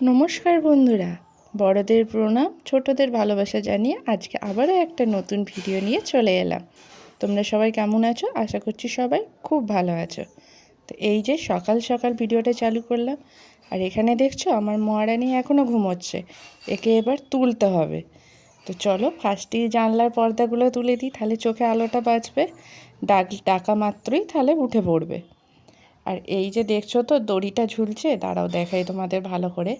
নমস্কার বন্ধুরা। বড়দের প্রণাম, ছোটদের ভালোবাসা জানিয়ে আজকে আবারও একটা নতুন ভিডিও নিয়ে চলে এলাম। তোমরা সবাই কেমন আছো? আশা করছি সবাই খুব ভালো আছো। তো এই যে সকাল সকাল ভিডিওটা চালু করলাম, আর এখানে দেখছ আমার মহারানী এখনও ঘুমোচ্ছে। একে এবার তুলতে হবে। তো চলো ফার্স্টেই জানলার পর্দাগুলো তুলে দিই, তাহলে চোখে আলোটা বাঁচবে, ডাক ডাকা মাত্রই তাহলে উঠে পড়বে। আর এই যে দেখছ তো, দড়িটা ঝুলছে, দাঁড়াও দেখাই তোমাদের ভালো করে।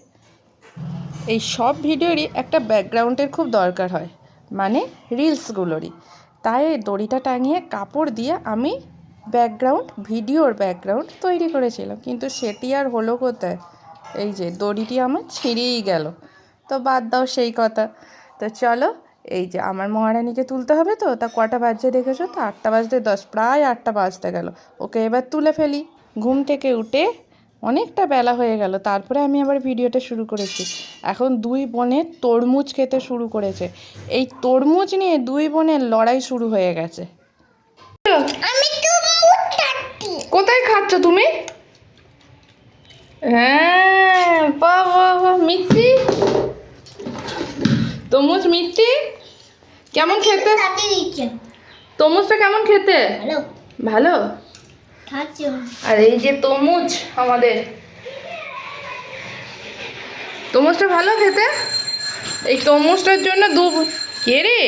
এই সব ভিডিওরই একটা ব্যাকগ্রাউন্ডের খুব দরকার হয় মানে রিলসগুলোরই। তাই দড়িটা টাঙিয়ে কাপড় দিয়ে আমি ব্যাকগ্রাউন্ড, ভিডিওর ব্যাকগ্রাউন্ড তৈরি করেছিলাম। কিন্তু সেটি আর হলো কোথায়? এই যে দড়িটি আমার ছিঁড়েই গেল। তো বাদ দাও সেই কথা। তো চলো, এই যে আমার মহারানীকে তুলতে হবে তো, তা কটা বাজছে দেখেছ? তো আটটা বাজতে দশ, প্রায় আটটা বাজতে গেল। ওকে এবার তুলে ফেলি। ঘুম থেকে উঠে অনেকটা বেলা হয়ে গেল। তারপরে আমি আবার ভিডিওটা শুরু করেছি। এখন দুই বোনের তরমুজ খেতে শুরু করেছে। এই তরমুজ নিয়ে দুই বোনের লড়াই শুরু হয়ে গেছে। কোথায় খাচ্ছ তুমি? হ্যাঁ মিষ্টি। তরমুজ মিষ্টি? কেমন খেতে? তরমুজটা কেমন খেতে? ভালো। খাচ্ছি আর এই যে তরমুজ আমাদের। তরমুজটা ভালো খেতে? এই তরমুজটার জন্য দু কে রে?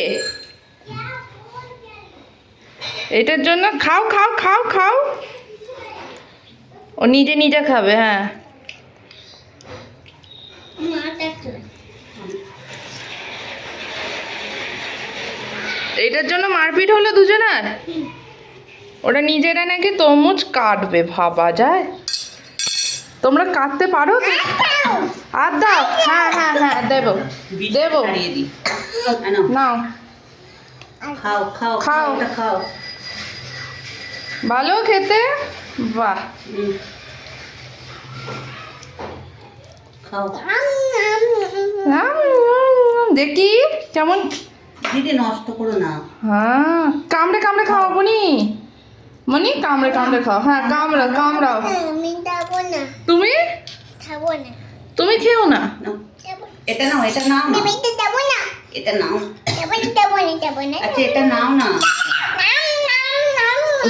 এটার জন্য খাও খাও খাও খাও। ও নিজে নিজে খাবে হ্যাঁ। এইটার জন্য মারপিট হলো দুজনার? ওরা নিজেরা নাকি তরমুজ কাটবে ভাবা যায়? তোমরা কাটতে পারো? আর দাও। হ্যাঁ হ্যাঁ হ্যাঁ দেবো দেবো। নাও। খাও খাও খাও। খাও ভালো খেতে? বাহ। দেখি কেমন? দিদি নষ্ট করো না। হ্যাঁ। কামড়ে কামড়ে খাও বনি মনি কামড়ে কামড়ে খাও। হ্যাঁ কামড়াও কামড়াও। না। তুমি? খাব না। তুমি খেও না? এটা নাও এটা নাও না। এটা নাও। আচ্ছা এটা নাও না।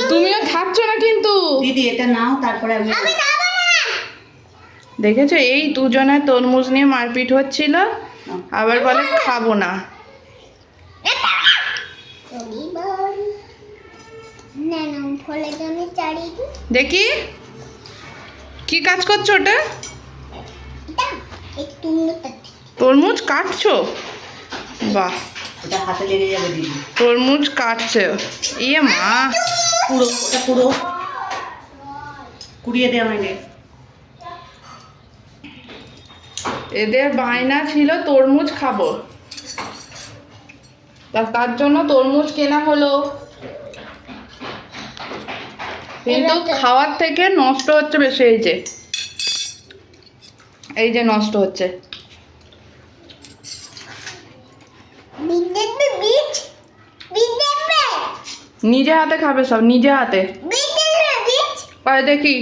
তুমিও খাচ্ছ না কিন্তু। দিদি এটা নাও তারপরে আমি আমি যাব না। দেখেছ এই দুজনের তরমুজ নিয়ে মারপিট হচ্ছিল। আবার বলে খাব না। দেখি। কি কাজ করছ ওটা? তরমুজ কাটছো? বাহ। ওটা হাতে লেগে যাবে দিদি। তরমুজ কাটছে। ইয়ে মা। পুরো ওটা পুরো। কুড়িয়ে দে আমাকে এদের বায়না ছিল তরমুজ খাব। তা তার জন্য তরমুজ কেনা হলো। কিন্তু খাওয়ার থেকে নষ্ট হচ্ছে বেশি এই যে। এই যে নষ্ট হচ্ছে। নিজে হাতে খাবে সব নিজে হাতে। পায়ে দেখি।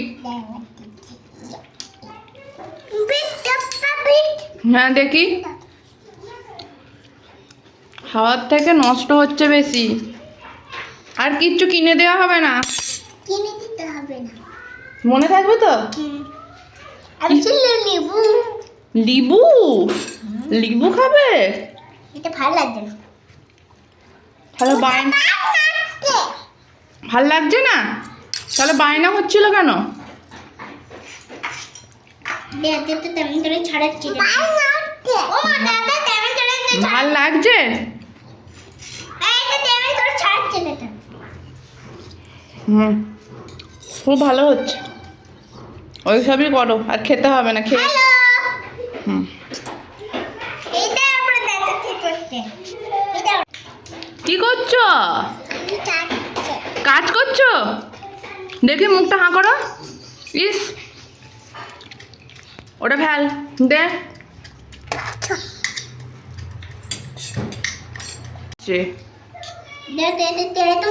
হ্যাঁ দেখি। খাওয়ার থেকে নষ্ট হচ্ছে বেশি। আর কিচ্ছু কিনে দেওয়া হবে না। কিনে হবে না মনে থাকবে তো? লেবু? লিবু। লিবু? খাবে? এটা ভালো লাগছে না। তাহলে বায়না ভালো লাগছে না? তাহলে বায়না হচ্ছিল কেন? ভালো লাগছে। এটা হুম খুব ভালো হচ্ছে। ওই সবই করো আর খেতে হবে না খেয়ে হুম। কি করছ? কাজ করছ? দেখি মুখটা হাঁ করো। ইস। ওটা ফেল দে।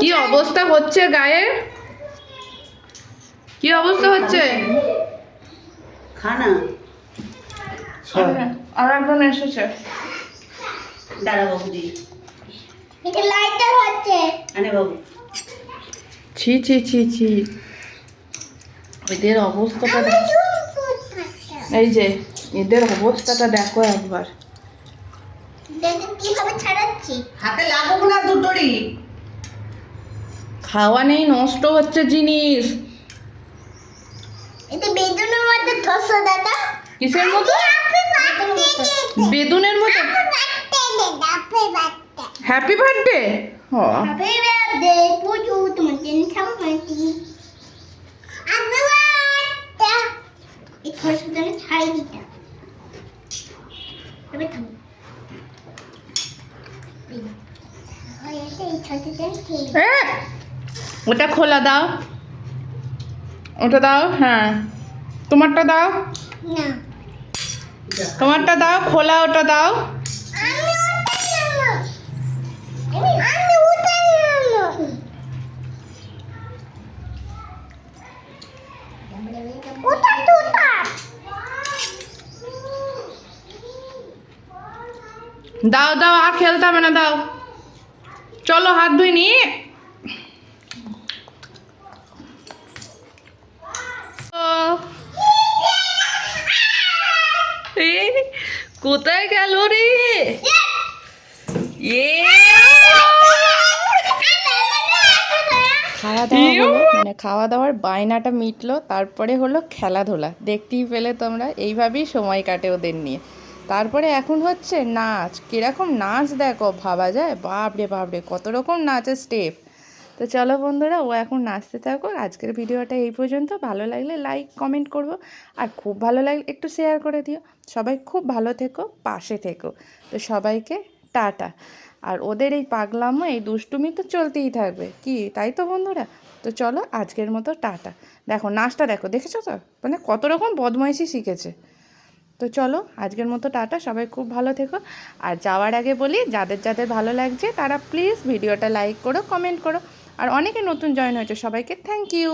কি অবস্থা হচ্ছে গায়ের কি অবস্থা হচ্ছে? খা না আর একজন এসেছে। দাঁড়া বাবু দি এটা লাইটার হচ্ছে। আনে বাবু। ছি ছি ছি ছি। এদের অবস্থাটা দেখ- এই যে এদের অবস্থাটা দেখো একবার। হাতে লাগুক না দুটোরই। খাওয়া নেই নষ্ট হচ্ছে জিনিস। এতে বেদনের মধ্যে ধসো দাদা। কিসের মতো? বেদুনের মতো? হ্যাপি বার্থডে হ। Happy birthday to you তোমার জন্য birthday এই ধসো দাদা ছাড়াই দিতা তবে থামো। ওটা খোলা দাও। ওটা দাও হ্যাঁ। তোমারটা দাও। তোমারটা দাও খোলা ওটা দাও। দাও দাও আর খেলতে হবে না দাও। চলো হাত ধুই নি ও। এই, কোথায় গেল রে? খাওয়া দাওয়া হলো মানে খাওয়া দাওয়ার বায়নাটা মিটলো তারপরে হলো খেলাধুলা। দেখতেই পেলে তোমরা এইভাবেই সময় কাটে ওদের নিয়ে। তারপরে এখন হচ্ছে নাচ। কীরকম নাচ দেখো ভাবা যায়? বাপরে বাপরে কত রকম নাচের স্টেপ তো চলো বন্ধুরা, ও এখন নাচতে থাকো আজকের ভিডিওটা এই পর্যন্ত। ভালো লাগলে লাইক কমেন্ট করব। আর খুব ভালো লাগলে একটু শেয়ার করে দিও। সবাই খুব ভালো থেকো, পাশে থেকো। তো সবাইকে টাটা। আর ওদের এই পাগলামো, এই দুষ্টুমি তো চলতেই থাকবে। কি, তাই তো বন্ধুরা? তো চলো, আজকের মতো টাটা। দেখো, নাচটা দেখো, দেখেছ তো? মানে কত রকম বদমাইশি শিখেছে। তো চলো, আজকের মতো টাটা। সবাই খুব ভালো থেকো। আর যাওয়ার আগে বলি, যাদের যাদের ভালো লাগছে, তারা প্লিজ ভিডিওটা লাইক করো কমেন্ট করো। আর অনেকে নতুন জয়েন হয়েছে সবাইকে থ্যাংক ইউ